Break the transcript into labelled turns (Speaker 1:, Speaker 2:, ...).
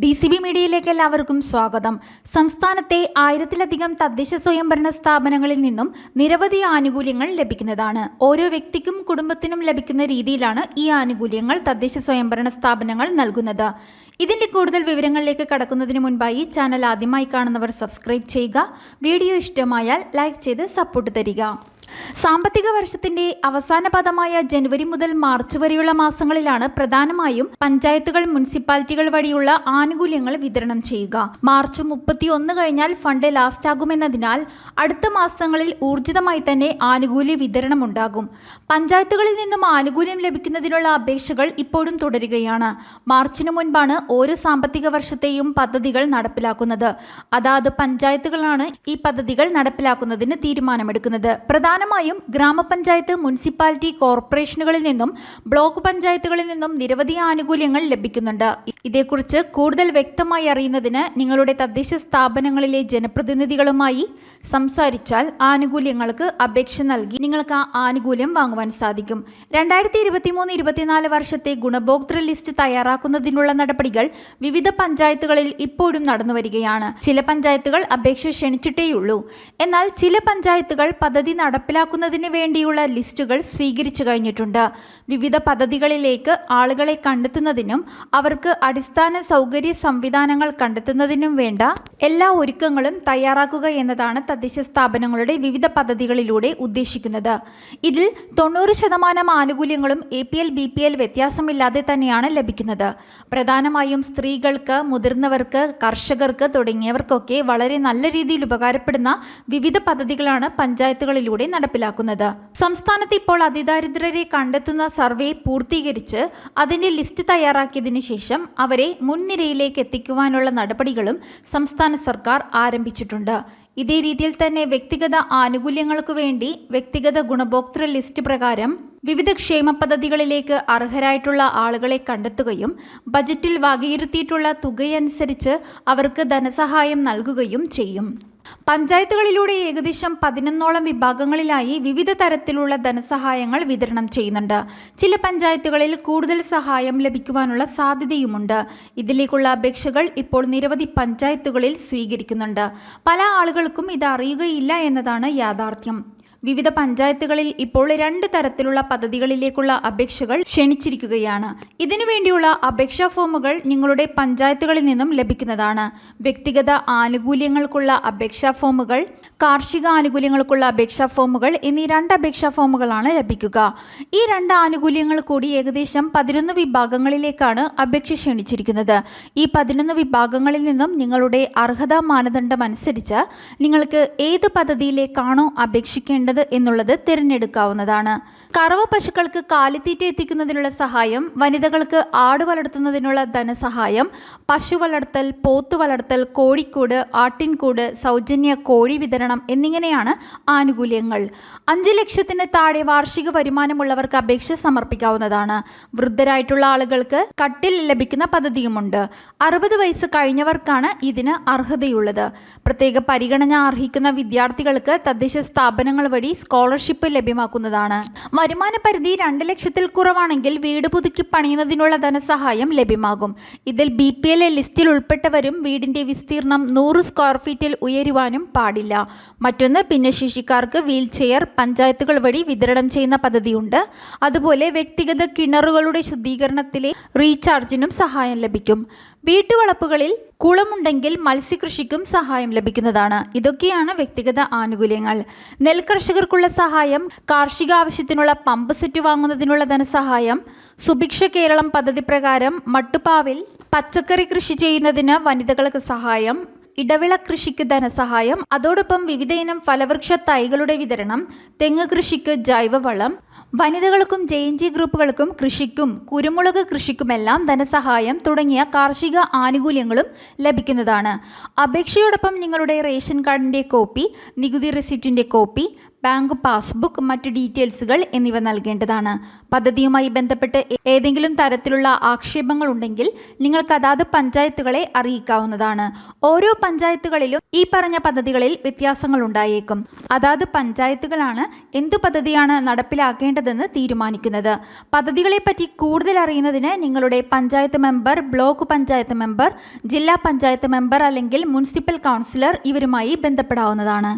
Speaker 1: D C B മീഡിയയിലേക്ക് എല്ലാവർക്കും സ്വാഗതം. സംസ്ഥാനത്തെ ആയിരത്തിലധികം തദ്ദേശ സ്വയംഭരണ സ്ഥാപനങ്ങളിൽ നിന്നും നിരവധി ആനുകൂല്യങ്ങൾ ലഭിക്കുന്നതാണ്. ഓരോ വ്യക്തിക്കും കുടുംബത്തിനും ലഭിക്കുന്ന രീതിയിലാണ് ഈ ആനുകൂല്യങ്ങൾ തദ്ദേശ സ്വയംഭരണ സ്ഥാപനങ്ങൾ നൽകുന്നത്. ഇതിന്റെ കൂടുതൽ വിവരങ്ങളിലേക്ക് കടക്കുന്നതിന് മുൻപായി ചാനൽ ആദ്യമായി കാണുന്നവർ സബ്സ്ക്രൈബ് ചെയ്യുക. വീഡിയോ ഇഷ്ടമായാൽ ലൈക്ക് ചെയ്ത് സപ്പോർട്ട് തരിക. സാമ്പത്തിക വർഷത്തിന്റെ അവസാന പദമായ ജനുവരി മുതൽ മാർച്ച് വരെയുള്ള മാസങ്ങളിലാണ് പ്രധാനമായും പഞ്ചായത്തുകൾ മുനിസിപ്പാലിറ്റികൾ വഴിയുള്ള ആനുകൂല്യങ്ങൾ വിതരണം ചെയ്യുക. മാർച്ച് മുപ്പത്തി ഒന്ന് കഴിഞ്ഞാൽ ഫണ്ട് ലാസ്റ്റ് ആകുമെന്നതിനാൽ അടുത്ത മാസങ്ങളിൽ ഊർജിതമായി തന്നെ ആനുകൂല്യ വിതരണം ഉണ്ടാകും. പഞ്ചായത്തുകളിൽ നിന്നും ആനുകൂല്യം ലഭിക്കുന്നതിനുള്ള അപേക്ഷകൾ ഇപ്പോഴും തുടരുകയാണ്. മാർച്ചിനു മുൻപാണ് ഓരോ സാമ്പത്തിക വർഷത്തെയും പദ്ധതികൾ നടപ്പിലാക്കുന്നത്. അതാത് പഞ്ചായത്തുകളാണ് ഈ പദ്ധതികൾ നടപ്പിലാക്കുന്നതിന് തീരുമാനമെടുക്കുന്നത്. പ്രധാനമായും ഗ്രാമപഞ്ചായത്ത് മുനിസിപ്പാലിറ്റി കോർപ്പറേഷനുകളിൽ നിന്നും ബ്ലോക്ക് പഞ്ചായത്തുകളിൽ നിന്നും നിരവധി ആനുകൂല്യങ്ങൾ ലഭിക്കുന്നുണ്ട്. ഇതേക്കുറിച്ച് കൂടുതൽ വ്യക്തമായി അറിയുന്നതിന് നിങ്ങളുടെ തദ്ദേശ സ്ഥാപനങ്ങളിലെ ജനപ്രതിനിധികളുമായി സംസാരിച്ചാൽ ആനുകൂല്യങ്ങൾക്ക് അപേക്ഷ നൽകി നിങ്ങൾക്ക് ആ ആനുകൂല്യം വാങ്ങുവാൻ സാധിക്കും. രണ്ടായിരത്തി ഇരുപത്തി മൂന്ന് ഇരുപത്തിനാല് വർഷത്തെ ഗുണഭോക്തൃ ലിസ്റ്റ് തയ്യാറാക്കുന്നതിനുള്ള നടപടികൾ വിവിധ പഞ്ചായത്തുകളിൽ ഇപ്പോഴും നടന്നുവരികയാണ് ചില പഞ്ചായത്തുകൾ അപേക്ഷ ക്ഷണിച്ചിട്ടേയുള്ളൂ. എന്നാൽ ചില പഞ്ചായത്തുകൾ പദ്ധതി നടപ്പിലാക്കുന്നതിന് വേണ്ടിയുള്ള ലിസ്റ്റുകൾ സ്വീകരിച്ചു കഴിഞ്ഞിട്ടുണ്ട്. വിവിധ പദ്ധതികളിലേക്ക് ആളുകളെ കണ്ടെത്തുന്നതിനും അവർക്ക് അടിസ്ഥാന സൗകര്യ സംവിധാനങ്ങൾ കണ്ടെത്തുന്നതിനും വേണ്ട എല്ലാ ഒരുക്കങ്ങളും തയ്യാറാക്കുക എന്നതാണ് തദ്ദേശ സ്ഥാപനങ്ങളുടെ വിവിധ പദ്ധതികളിലൂടെ ഉദ്ദേശിക്കുന്നത്. ഇതിൽ തൊണ്ണൂറ് ശതമാനം ആനുകൂല്യങ്ങളും A P L B P L വ്യത്യാസമില്ലാതെ തന്നെയാണ് ലഭിക്കുന്നത്. പ്രധാനമായും സ്ത്രീകൾക്ക് മുതിർന്നവർക്ക് കർഷകർക്ക് തുടങ്ങിയവർക്കൊക്കെ വളരെ നല്ല രീതിയിൽ ഉപകാരപ്പെടുന്ന വിവിധ പദ്ധതികളാണ് പഞ്ചായത്തുകളിലൂടെ നടപ്പിലാക്കുന്നത്. സംസ്ഥാനത്ത് ഇപ്പോൾ അതിദാരിദ്ര്യരെ കണ്ടെത്തുന്ന സർവേ പൂർത്തീകരിച്ച് അതിന്റെ ലിസ്റ്റ് തയ്യാറാക്കിയതിനു ശേഷം അവരെ മുൻനിരയിലേക്ക് എത്തിക്കുവാനുള്ള നടപടികളും സംസ്ഥാന സർക്കാർ ആരംഭിച്ചിട്ടുണ്ട്. ഇതേ രീതിയിൽ തന്നെ വ്യക്തിഗത ആനുകൂല്യങ്ങൾക്ക് വേണ്ടി വ്യക്തിഗത ഗുണഭോക്തൃ ലിസ്റ്റ് പ്രകാരം വിവിധ ക്ഷേമ പദ്ധതികളിലേക്ക് അർഹരായിട്ടുള്ള ആളുകളെ കണ്ടെത്തുകയും ബജറ്റിൽ വകയിരുത്തിയിട്ടുള്ള തുകയനുസരിച്ച് അവർക്ക് ധനസഹായം നൽകുകയും ചെയ്യും. പഞ്ചായത്തുകളിലൂടെ ഏകദേശം പതിനൊന്നോളം വിഭാഗങ്ങളിലായി വിവിധ തരത്തിലുള്ള ധനസഹായങ്ങൾ വിതരണം ചെയ്യുന്നുണ്ട്. ചില പഞ്ചായത്തുകളിൽ കൂടുതൽ സഹായം ലഭിക്കുവാനുള്ള സാധ്യതയുമുണ്ട്. ഇതിലേക്കുള്ള അപേക്ഷകൾ ഇപ്പോൾ നിരവധി പഞ്ചായത്തുകളിൽ സ്വീകരിക്കുന്നുണ്ട്. പല ആളുകൾക്കും ഇത് അറിയുകയില്ല എന്നതാണ് യാഥാർത്ഥ്യം. വിവിധ പഞ്ചായത്തുകളിൽ ഇപ്പോൾ രണ്ട് തരത്തിലുള്ള പദ്ധതികളിലേക്കുള്ള അപേക്ഷകൾ ക്ഷണിച്ചിരിക്കുകയാണ്. ഇതിനുവേണ്ടിയുള്ള അപേക്ഷാ ഫോമുകൾ നിങ്ങളുടെ പഞ്ചായത്തുകളിൽ നിന്നും ലഭിക്കുന്നതാണ്. വ്യക്തിഗത ആനുകൂല്യങ്ങൾക്കുള്ള അപേക്ഷാ ഫോമുകൾ കാർഷിക ആനുകൂല്യങ്ങൾക്കുള്ള അപേക്ഷാ ഫോമുകൾ എന്നീ രണ്ട് അപേക്ഷാ ഫോമുകളാണ് ലഭിക്കുക. ഈ രണ്ട് ആനുകൂല്യങ്ങൾ കൂടി ഏകദേശം പതിനൊന്ന് വിഭാഗങ്ങളിലേക്കാണ് അപേക്ഷ ക്ഷണിച്ചിരിക്കുന്നത്. ഈ പതിനൊന്ന് വിഭാഗങ്ങളിൽ നിന്നും നിങ്ങളുടെ അർഹതാ മാനദണ്ഡം അനുസരിച്ച് നിങ്ങൾക്ക് ഏത് പദ്ധതിയിലേക്കാണോ അപേക്ഷിക്കേണ്ടത് എന്നുള്ളത് തിരഞ്ഞെടുക്കാവുന്നതാണ്. കറവ പശുക്കൾക്ക് കാലിത്തീറ്റ എത്തിക്കുന്നതിനുള്ള സഹായം വനിതകൾക്ക് ആട് വളർത്തുന്നതിനുള്ള ധനസഹായം പശു വളർത്തൽ പോത്ത് വളർത്തൽ കോഴിക്കൂട് ആട്ടിൻകൂട് സൗജന്യ കോഴി വിതരണം എന്നിങ്ങനെയാണ് ആനുകൂല്യങ്ങൾ. അഞ്ച് ലക്ഷത്തിന് താഴെ വാർഷിക വരുമാനമുള്ളവർക്ക് അപേക്ഷ സമർപ്പിക്കാവുന്നതാണ്. വൃദ്ധരായിട്ടുള്ള ആളുകൾക്ക് കട്ടിൽ ലഭിക്കുന്ന പദ്ധതിയുമുണ്ട്. അറുപത് വയസ്സ് കഴിഞ്ഞവർക്കാണ് ഇതിന് അർഹതയുള്ളത്. പ്രത്യേക പരിഗണന അർഹിക്കുന്ന വിദ്യാർത്ഥികൾക്ക് തദ്ദേശ സ്ഥാപനങ്ങൾ വഴി സ്കോളർഷിപ്പ് ലഭ്യമാക്കുന്നതാണ്. വരുമാന പരിധി രണ്ട് ലക്ഷത്തിൽ കുറവാണെങ്കിൽ വീട് പുതുക്കി പണിയുന്നതിനുള്ള ധനസഹായം ലഭ്യമാകും. ഇതിൽ ബി പി എൽ ലിസ്റ്റിൽ ഉൾപ്പെട്ടവരും വീടിന്റെ വിസ്തീർണം നൂറ് സ്ക്വയർ ഫീറ്റിൽ ഉയരുവാനും പാടില്ല. മറ്റൊന്ന് ഭിന്നശേഷിക്കാർക്ക് വീൽ ചെയർ പഞ്ചായത്തുകൾ വഴി വിതരണം ചെയ്യുന്ന പദ്ധതിയുണ്ട്. അതുപോലെ വ്യക്തിഗത കിണറുകളുടെ ശുദ്ധീകരണത്തിലെ റീചാർജിനും സഹായം ലഭിക്കും. വീട്ടുവളപ്പുകളിൽ കുളമുണ്ടെങ്കിൽ മത്സ്യകൃഷിക്കും സഹായം ലഭിക്കുന്നതാണ്. ഇതൊക്കെയാണ് വ്യക്തിഗത ആനുകൂല്യങ്ങൾ. നെൽകർഷകർക്കുള്ള സഹായം കാർഷിക ആവശ്യത്തിനുള്ള പമ്പ് സെറ്റ് വാങ്ങുന്നതിനുള്ള ധനസഹായം സുഭിക്ഷ കേരളം പദ്ധതി പ്രകാരം മട്ടുപ്പാവിൽ പച്ചക്കറി കൃഷി ചെയ്യുന്നതിന് വനിതകൾക്ക് സഹായം ഇടവിള കൃഷിക്ക് ധനസഹായം അതോടൊപ്പം വിവിധയിനം ഫലവൃക്ഷ തൈകളുടെ വിതരണം തെങ്ങ് കൃഷിക്ക് ജൈവവളം വനിതകൾക്കും ജെ എൻ ജി ഗ്രൂപ്പുകൾക്കും കൃഷിക്കും കുരുമുളക് കൃഷിക്കുമെല്ലാം ധനസഹായം തുടങ്ങിയ കാർഷിക ആനുകൂല്യങ്ങളും ലഭിക്കുന്നതാണ്. അപേക്ഷയോടൊപ്പം നിങ്ങളുടെ റേഷൻ കാർഡിന്റെ കോപ്പി നികുതി റെസിപ്റ്റിന്റെ കോപ്പി ബാങ്ക് പാസ്ബുക്ക് മറ്റ് ഡീറ്റെയിൽസുകൾ എന്നിവ നൽകേണ്ടതാണ്. പദ്ധതിയുമായി ബന്ധപ്പെട്ട് ഏതെങ്കിലും തരത്തിലുള്ള ആക്ഷേപങ്ങൾ ഉണ്ടെങ്കിൽ നിങ്ങൾക്ക് അതാത് പഞ്ചായത്തുകളെ അറിയിക്കാവുന്നതാണ്. ഓരോ പഞ്ചായത്തുകളിലും ഈ പറഞ്ഞ പദ്ധതികളിൽ വ്യത്യാസങ്ങൾ ഉണ്ടായേക്കും. അതാത് പഞ്ചായത്തുകളാണ് എന്തു പദ്ധതിയാണ് നടപ്പിലാക്കേണ്ടതെന്ന് തീരുമാനിക്കുന്നത്. പദ്ധതികളെപ്പറ്റി കൂടുതൽ അറിയുന്നതിന് നിങ്ങളുടെ panchayat member block panchayat member ജില്ലാ പഞ്ചായത്ത് മെമ്പർ അല്ലെങ്കിൽ മുനിസിപ്പൽ കൗൺസിലർ ഇവരുമായി ബന്ധപ്പെടാവുന്നതാണ്.